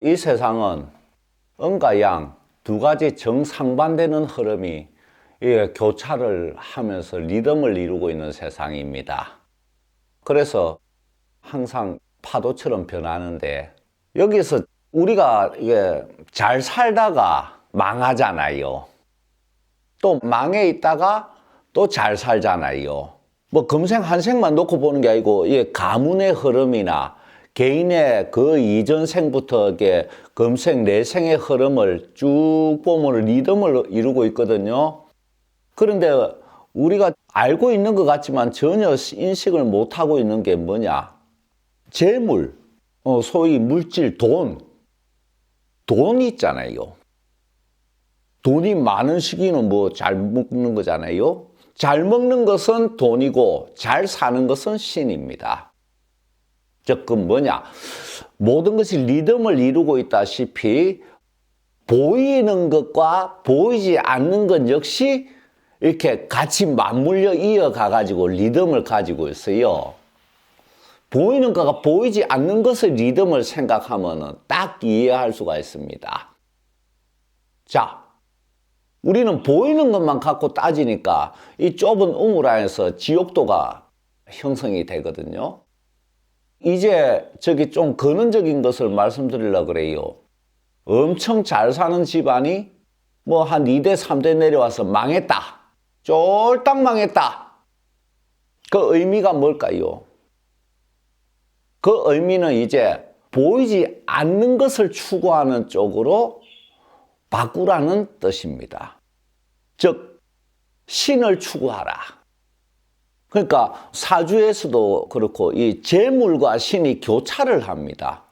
이 세상은 음과 양 두 가지 정상반되는 흐름이 이 교차를 하면서 리듬을 이루고 있는 세상입니다. 그래서 항상 파도처럼 변하는데 여기서 우리가 이게 잘 살다가 망하잖아요. 또 망해 있다가 또 잘 살잖아요. 뭐 금생 한생만 놓고 보는 게 아니고 이 가문의 흐름이나 개인의 그 이전 생부터 이게 금생 내생의 흐름을 쭉 보면 리듬을 이루고 있거든요. 그런데 우리가 알고 있는 것 같지만 전혀 인식을 못 하고 있는 게 뭐냐? 재물, 어, 소위 물질, 돈. 돈이 있잖아요. 돈이 많은 시기는 뭐 잘 먹는 거잖아요. 잘 먹는 것은 돈이고 잘 사는 것은 신입니다. 즉, 그 뭐냐. 모든 것이 리듬을 이루고 있다시피 보이는 것과 보이지 않는 것 역시 이렇게 같이 맞물려 이어가 가지고 리듬을 가지고 있어요. 보이는 것과 보이지 않는 것의 리듬을 생각하면 딱 이해할 수가 있습니다. 자, 우리는 보이는 것만 갖고 따지니까 이 좁은 우물 안에서 지옥도가 형성이 되거든요. 이제 저기 좀 근원적인 것을 말씀드리려고 그래요. 엄청 잘 사는 집안이 뭐 한 2대, 3대 내려와서 망했다. 쫄딱 망했다. 그 의미가 뭘까요? 그 의미는 이제 보이지 않는 것을 추구하는 쪽으로 바꾸라는 뜻입니다. 즉, 신을 추구하라. 그러니까 사주에서도 그렇고 이 재물과 신이 교차를 합니다.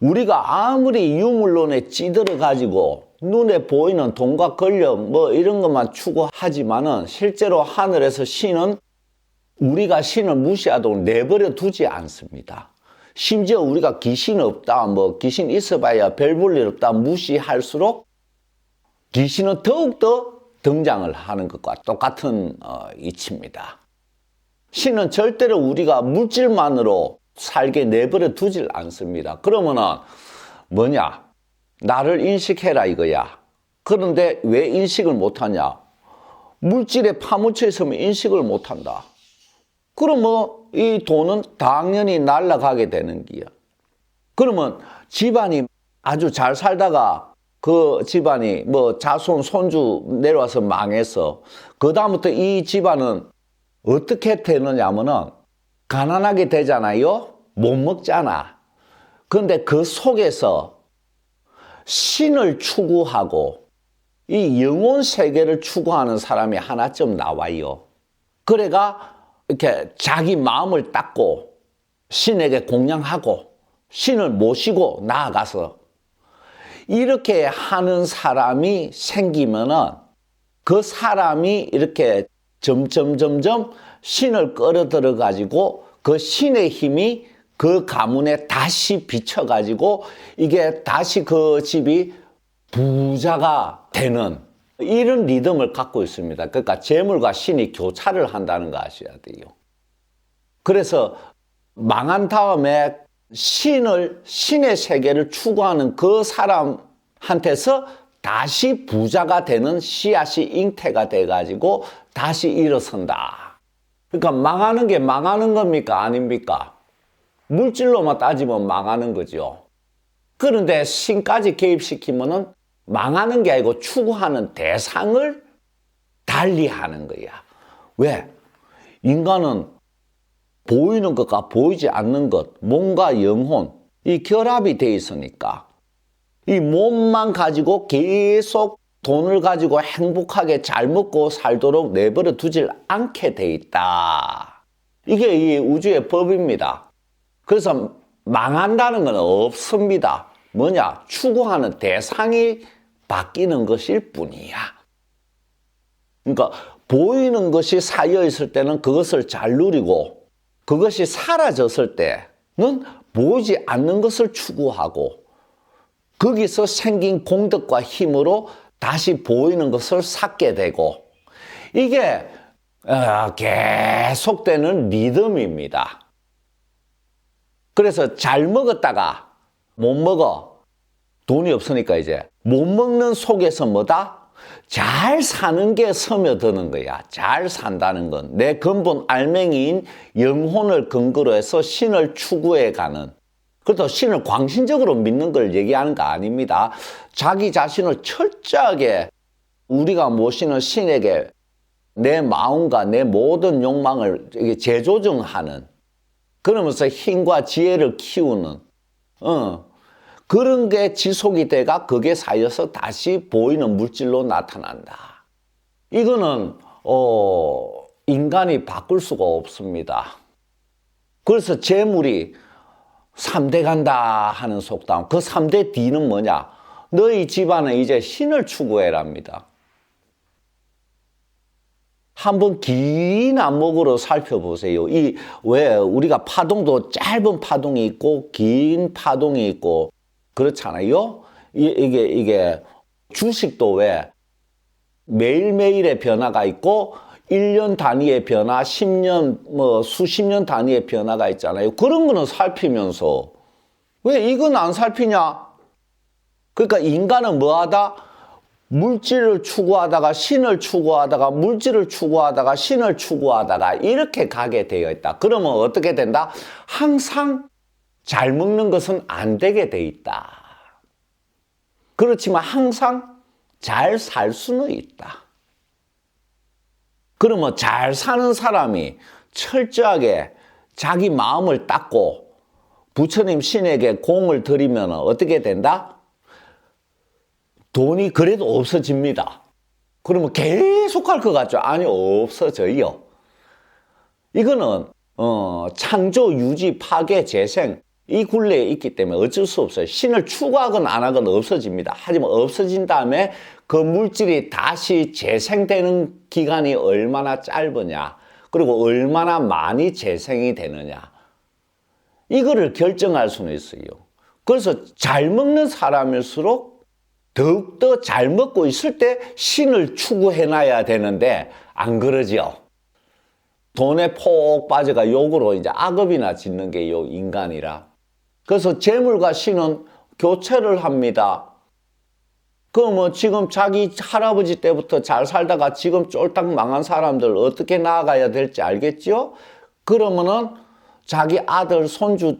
우리가 아무리 유물론에 찌들어 가지고 눈에 보이는 돈과 권력 뭐 이런 것만 추구하지만은 실제로 하늘에서 신은 우리가 신을 무시하도록 내버려 두지 않습니다. 심지어 우리가 귀신 없다, 뭐 귀신 있어봐야 별 볼 일 없다 무시할수록 귀신은 더욱더 등장을 하는 것과 똑같은 어, 이치입니다. 신은 절대로 우리가 물질만으로 살게 내버려 두질 않습니다. 그러면은 뭐냐? 나를 인식해라 이거야. 그런데 왜 인식을 못하냐? 물질에 파묻혀 있으면 인식을 못한다. 그러면 이 돈은 당연히 날아가게 되는 기야. 그러면 집안이 아주 잘 살다가 그 집안이 뭐 자손 손주 내려와서 망해서 그 다음부터 이 집안은 어떻게 되느냐면은 가난하게 되잖아요. 못 먹잖아. 그런데 그 속에서 신을 추구하고 이 영혼 세계를 추구하는 사람이 하나쯤 나와요. 그래가 이렇게 자기 마음을 닦고 신에게 공양하고 신을 모시고 나아가서 이렇게 하는 사람이 생기면은 그 사람이 이렇게 점점 점점 신을 끌어들여 가지고 그 신의 힘이 그 가문에 다시 비쳐 가지고 이게 다시 그 집이 부자가 되는 이런 리듬을 갖고 있습니다. 그러니까 재물과 신이 교차를 한다는 거 아셔야 돼요. 그래서 망한 다음에 신을 신의 세계를 추구하는 그 사람한테서 다시 부자가 되는 씨앗이 잉태가 돼 가지고 다시 일어선다. 그러니까 망하는 게 망하는 겁니까? 아닙니까? 물질로만 따지면 망하는 거죠. 그런데 신까지 개입시키면은 망하는 게 아니고 추구하는 대상을 달리하는 거야. 왜? 인간은 보이는 것과 보이지 않는 것, 몸과 영혼, 이 결합이 돼 있으니까 이 몸만 가지고 계속 돈을 가지고 행복하게 잘 먹고 살도록 내버려 두질 않게 돼 있다. 이게 이 우주의 법입니다. 그래서 망한다는 건 없습니다. 뭐냐? 추구하는 대상이 바뀌는 것일 뿐이야. 그러니까 보이는 것이 쌓여 있을 때는 그것을 잘 누리고 그것이 사라졌을 때는 보이지 않는 것을 추구하고 거기서 생긴 공덕과 힘으로 다시 보이는 것을 쌓게 되고 이게 어, 계속되는 리듬입니다. 그래서 잘 먹었다가 못 먹어. 돈이 없으니까 이제 못 먹는 속에서 뭐다? 잘 사는 게 스며드는 거야. 잘 산다는 건 내 근본 알맹이인 영혼을 근거로 해서 신을 추구해 가는. 그래도 신을 광신적으로 믿는 걸 얘기하는 거 아닙니다. 자기 자신을 철저하게 우리가 모시는 신에게 내 마음과 내 모든 욕망을 재조정하는 그러면서 힘과 지혜를 키우는 어, 그런 게 지속이 돼가 그게 쌓여서 다시 보이는 물질로 나타난다. 이거는 어, 인간이 바꿀 수가 없습니다. 그래서 재물이 3대 간다 하는 속담. 그 3대 D는 뭐냐? 너희 집안은 이제 신을 추구해랍니다. 한번 긴 안목으로 살펴보세요. 이 왜 우리가 파동도 짧은 파동이 있고 긴 파동이 있고 그렇잖아요. 이, 이게 이게 주식도 왜 매일매일의 변화가 있고 1년 단위의 변화, 10년 뭐 수십 년 단위의 변화가 있잖아요. 그런 거는 살피면서 왜 이건 안 살피냐? 그러니까 인간은 뭐하다? 물질을 추구하다가 신을 추구하다가 물질을 추구하다가 신을 추구하다가 이렇게 가게 되어 있다. 그러면 어떻게 된다? 항상 잘 먹는 것은 안 되게 돼 있다. 그렇지만 항상 잘 살 수는 있다. 그러면 잘 사는 사람이 철저하게 자기 마음을 닦고 부처님 신에게 공을 들이면 어떻게 된다? 돈이 그래도 없어집니다. 그러면 계속 할 것 같죠? 아니, 없어져요. 이거는, 어, 창조, 유지, 파괴, 재생, 이 굴레에 있기 때문에 어쩔 수 없어요. 신을 추구하건 안 하건 없어집니다. 하지만 없어진 다음에 그 물질이 다시 재생되는 기간이 얼마나 짧으냐, 그리고 얼마나 많이 재생이 되느냐, 이거를 결정할 수는 있어요. 그래서 잘 먹는 사람일수록 더욱더 잘 먹고 있을 때 신을 추구해 놔야 되는데 안 그러지요. 돈에 폭 빠져가 욕으로 이제 악업이나 짓는 게 요 인간이라. 그래서 재물과 신은 교체를 합니다. 그뭐 지금 자기 할아버지 때부터 잘 살다가 지금 쫄딱 망한 사람들 어떻게 나아가야 될지 알겠죠? 그러면은 자기 아들 손주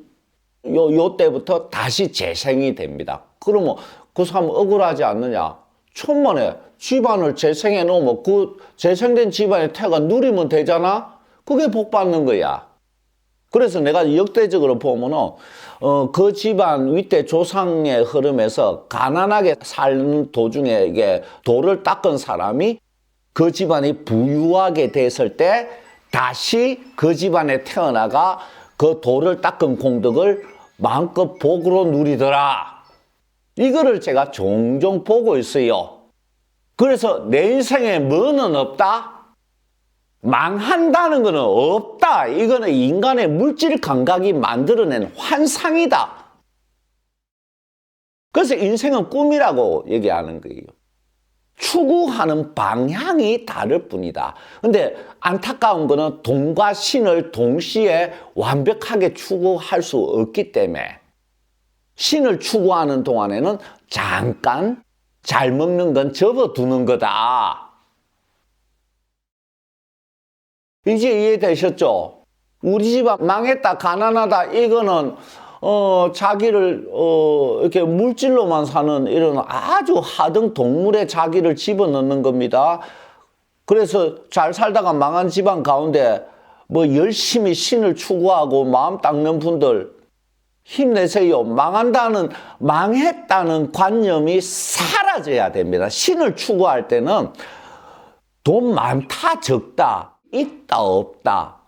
요, 요 때부터 다시 재생이 됩니다. 그러면 그 사람 억울하지 않느냐? 천만에 집안을 재생해 놓으면 그 재생된 집안의 태가 누리면 되잖아? 그게 복 받는 거야. 그래서 내가 역대적으로 보면은, 어, 그 집안 윗대 조상의 흐름에서 가난하게 사는 도중에 이게 돌을 닦은 사람이 그 집안이 부유하게 됐을 때 다시 그 집안에 태어나가 그 돌을 닦은 공덕을 마음껏 복으로 누리더라. 이거를 제가 종종 보고 있어요. 그래서 내 인생에 뭐는 없다? 망한다는 것은 없다. 이거는 인간의 물질 감각이 만들어낸 환상이다. 그래서 인생은 꿈이라고 얘기하는 거예요. 추구하는 방향이 다를 뿐이다. 근데 안타까운 거는 돈과 신을 동시에 완벽하게 추구할 수 없기 때문에 신을 추구하는 동안에는 잠깐 잘 먹는 건 접어두는 거다. 이제 이해되셨죠? 우리 집안 망했다, 가난하다, 이거는, 어, 자기를, 어, 이렇게 물질로만 사는 이런 아주 하등 동물의 자기를 집어넣는 겁니다. 그래서 잘 살다가 망한 집안 가운데 뭐 열심히 신을 추구하고 마음 닦는 분들 힘내세요. 망한다는, 망했다는 관념이 사라져야 됩니다. 신을 추구할 때는 돈 많다, 적다, 있다, 없다,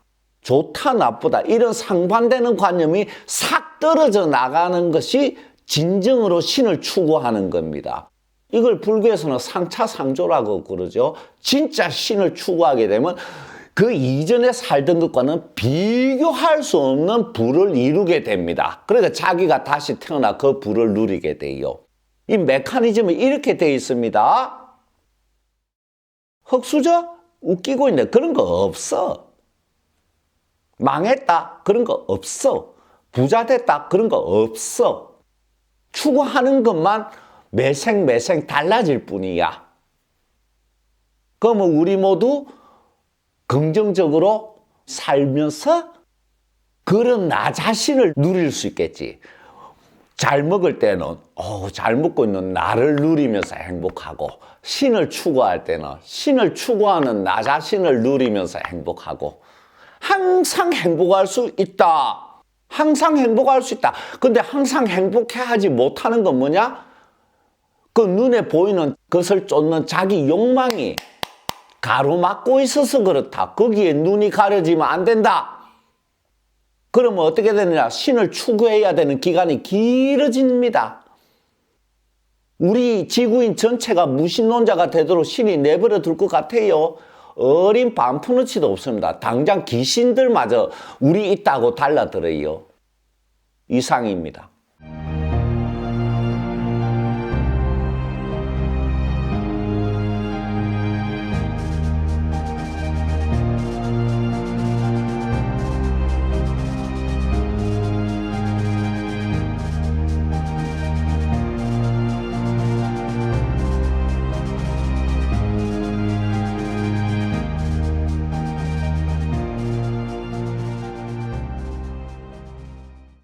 좋다, 나쁘다, 이런 상반되는 관념이 싹 떨어져 나가는 것이 진정으로 신을 추구하는 겁니다. 이걸 불교에서는 상차상조라고 그러죠. 진짜 신을 추구하게 되면 그 이전에 살던 것과는 비교할 수 없는 부를 이루게 됩니다. 그러니까 자기가 다시 태어나 그 부를 누리게 돼요. 이 메커니즘이 이렇게 돼 있습니다. 흑수저? 웃기고 있네. 그런 거 없어. 망했다. 그런 거 없어. 부자 됐다. 그런 거 없어. 추구하는 것만 매생 매생 달라질 뿐이야. 그러면 우리 모두 긍정적으로 살면서 그런 나 자신을 누릴 수 있겠지. 잘 먹을 때는 어, 잘 먹고 있는 나를 누리면서 행복하고 신을 추구할 때는 신을 추구하는 나 자신을 누리면서 행복하고 항상 행복할 수 있다. 항상 행복할 수 있다. 근데 항상 행복해 하지 못하는 건 뭐냐? 그 눈에 보이는 것을 쫓는 자기 욕망이 가로막고 있어서 그렇다. 거기에 눈이 가려지면 안 된다. 그러면 어떻게 되느냐? 신을 추구해야 되는 기간이 길어집니다. 우리 지구인 전체가 무신론자가 되도록 신이 내버려 둘 것 같아요. 어린 반푸너치도 없습니다. 당장 귀신들마저 우리 있다고 달라들어요. 이상입니다.